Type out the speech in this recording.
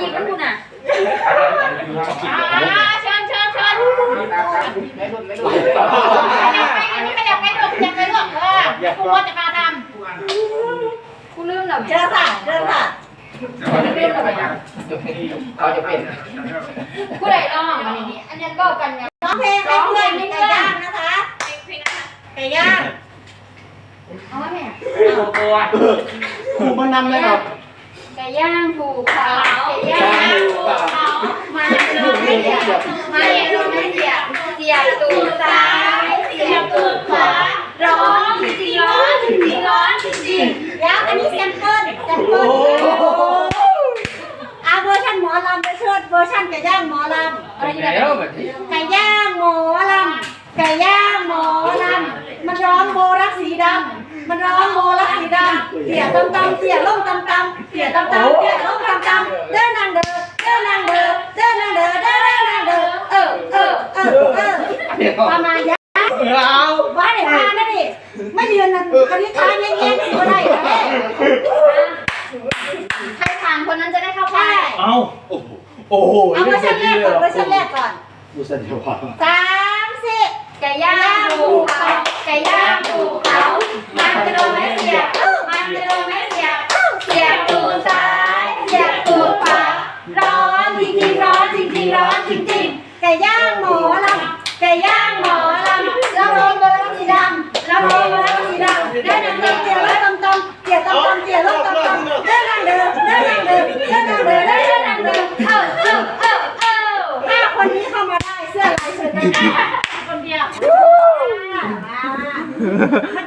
กินมันคุณอะอ่าเชิญเชิญเชิญไม่รุ่นไม่ขรุ่นยับไปอันนี้ขยับไปลูกขยับไปลูกเออครูว่าจะมาทกูลืมแล้วเจอค่ะเจอค่ะเขาจะเป็นกูได้ร้องอันนี้อันนี้ก็กันเนี่ยร้องเพลงให้เพื่อนไก่ย่างนะคะไก่ย่างเอาไว้แม่ตัวครูมานำเลยครับ ก่ย่างถูกเผาไก่ย่างถูกเผามาลงไม่เสียมาลงไม่เสียเสียบตูดซ้ายเสียบตูดขวาร้อนจริงร้อนจริงร้อนจริงแล้วอันนี้แซมเปิลแซมเปิลอะเวอร์ชันหมอลำไปเชิดเวอร์ชันไก่ย่างหมอลๆอะไรอย่างเงี้ยแล้วแบบนี้ำไก่ย่างหมอลำไก่ย่างหมอลำมันร้องโมรักสีดำมันร้องโมรักสีดำเตี่ยตำตำเตี่ยล่มตำตำ เตี่ยตำตำเตี่ยล่มตำตำเดินนางเด้อเดินนางเด้อเดินนางเด้อเดินนางเด้อเออเออเออเออประมาณนี้เอาว่าไหนมานั่นดิไม่ยืนนั่นอันนี้ค้างแง่ๆสิว่าได้เหรอใครผ่านคนนั้นจะได้เข้าไปใช่เอาโอ้โหเอาเวอร์ชันแรกก่อนเวอร์ชันแรกก่อนดูสัญญาว่าสามสี่ไก่ย่างถูก ไก่ย่างหมอลำไก่ย่างหมอลำเราลงบนรถสีดำเราลงบนรถสีดำได้นังเดิมเจียวแล้วตำตเจียวตำตำเจียวแล้วตำตำได้นังเดิมได้นังเดิมได้นังเดิมได้นังเดิมเออเออเออเออห้าคนนี้เข้ามาได้เสื้อลายเชิดได้คนเดียวมา